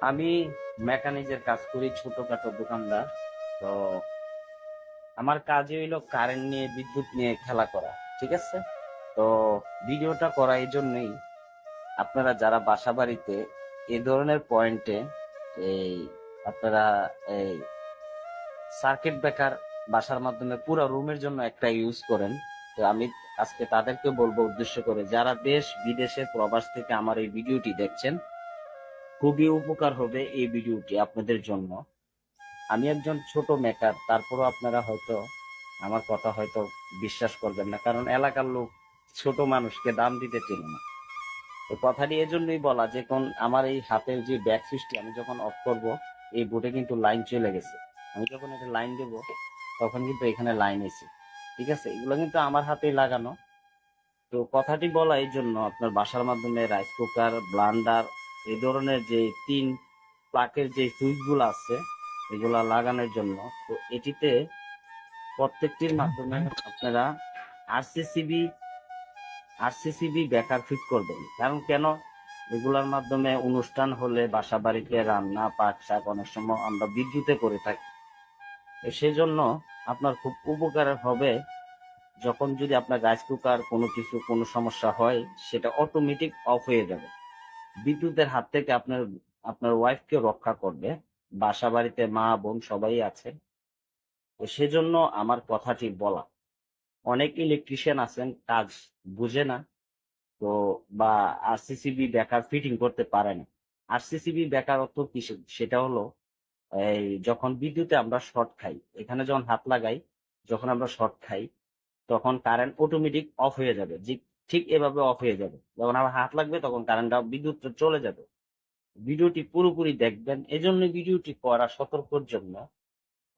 আমি মেকানিজের কাজ করি, ছোটখাটো দোকানদার। তো আমার কাজে হইল কারেন্ট নিয়ে, বিদ্যুৎ নিয়ে খেলা করা, ঠিক আছে? তো ভিডিওটা করা এই জন্যই আপনারা যারা বাসা বাড়িতে এ ধরনের পয়েন্টে এই আপনারা এই সার্কিট ব্রেকার বাসার মাধ্যমে পুরো রুমের জন্য একটা ইউজ করেন। তো আমি আজকে তাদেরকে বলব উদ্দেশ্য করে, যারা দেশ বিদেশে প্রবাস থেকে আমার এই ভিডিওটি দেখছেন খুবই উপকার হবে এই ভিডিওটি আপনাদের জন্য। আমি একজন ছোট মেকার তারপরও আপনারা হয়তো আমার কথা হয়তো বিশ্বাস করবেন না, কারণ এলাকার লোক ছোট মানুষকে দাম দিতে চেনে না। তো কথাটি এজন্যই বলা, যে কোন আমার এই হাতের যে ব্যাক সৃষ্টি আমি যখন অফ করব, এই বোর্ডে কিন্তু লাইন চলে গেছে। আমি যখন এটা লাইন দেব, তখন কিন্তু এখানে লাইন এসে, ঠিক আছে? এগুলো কিন্তু আমার হাতেই লাগানো। তো কথাটি বলা এই জন্য আপনার বাসার মাধ্যমে রাইস কুকার ব্লান্ডার এই ধরনের যে তিন প্লাকের যে সুইচগুলো আছে এগুলা লাগানোর জন্য। তো এটিতে প্রত্যেকটির মাধ্যমে আপনারা আরসিসিবি আরসিসিবি বেকার ফিট করবেন। কারণ কেন? এগুলোর মাধ্যমে অনুষ্ঠান হলে বাসা বাড়িতে রান্না পাক শাক অনেক সময় আমরা বিদ্যুতে করে থাকি। তো সেই জন্য আপনার খুব উপকার হবে যখন যদি আপনার রাইস কুকার কোনো কিছু কোনো সমস্যা হয় সেটা অটোমেটিক অফ হয়ে যাবে। বিদ্যুতের হাত থেকে আপনার আপনার ওয়াইফকে রক্ষা করবে। বাসা বাড়িতে মা, বোন সবাই আছে। তো সেজন্য আমার কথাটি বলা। অনেক ইলেকট্রিশিয়ান আছেন, কাজ বুঝে না। তো বা আরসিসিবি বেকার ফিটিং করতে পারে না। আরসিসিবি বেকারত্ব কি সেটা হলো, এই যখন বিদ্যুতে আমরা শর্ট খাই, এখানে যখন হাত লাগাই, যখন আমরা শর্ট খাই, তখন কারেন্ট অটোমেটিক অফ হয়ে যাবে। ঠিক এভাবে অফ হয়ে যাবে। যখন আমার হাত লাগবে তখন কারেন্টটা বিদ্যুৎ চলে যাবে। ভিডিওটি পুরোপুরি দেখবেন। এজন্য ভিডিওটি করা সতর্কর জন্য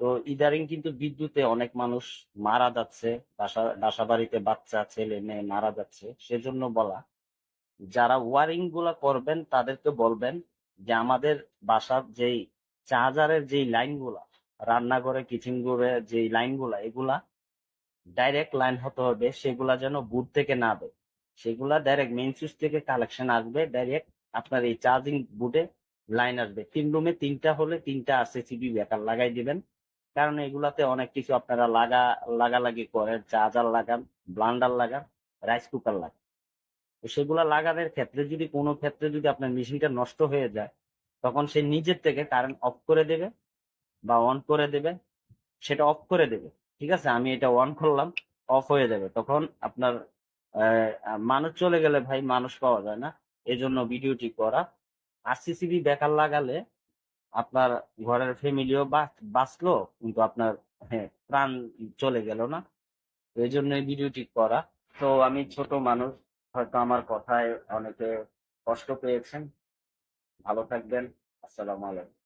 তো ইদারিং কিন্তু বিদ্যুতে অনেক মানুষ মারা যাচ্ছে। বাসা বাড়িতে বাচ্চা, ছেলে, মেয়ে মারা যাচ্ছে। সেজন্য বলা, যারা ওয়ারিংগুলা করবেন তাদেরকে বলবেন যে আমাদের বাসার যেই চার্জারের যেই লাইনগুলা, রান্নাঘরে কিচেন ঘরে যেই লাইনগুলা, এগুলা ডাইরেক্ট লাইন হতে হবে। সেগুলা যেন বুট থেকে না দেয়। সেগুলা ডাইরেক্ট মেইন সুইচ থেকে কালেকশন আসবে ডাইরেক্ট আপনার এই চার্জিং বুটে লাইন আসবে। তিন রুমে তিনটা হলে তিনটা আরসিসিবি বেকার লাগাই দিবেন। কারণ এগুলাতে অনেক কিছু আপনারা লাগা, লাগালাগি করেন চার্জার লাগান ব্লান্ডার লাগান রাইস কুকার লাগান। তো সেগুলা লাগানোর ক্ষেত্রে যদি, কোনো ক্ষেত্রে যদি আপনার মেশিনটা নষ্ট হয়ে যায়, তখন সে নিজের থেকে কারেন্ট অফ করে দেবে বা অন করে দেবে, সেটা অফ করে দেবে। ঠিক আছে? আমি এটা অন করলাম অফ হয়ে যাবে। তখন আপনার মানুষ চলে গেলে ভাই মানুষ পাওয়া যায় না। এজন্য ভিডিওটি করা। আর আরসিসিবি বেকার লাগালে আপনার ঘরের ফ্যামিলিও বাঁচলো, কিন্তু আপনার হ্যাঁ প্রাণ চলে গেল না। এই জন্য ভিডিওটি করা। তো আমি ছোট মানুষ, হয়তো আমার কথায় অনেকে কষ্ট পেয়েছেন। ভালো থাকবেন। আসসালামু আলাইকুম।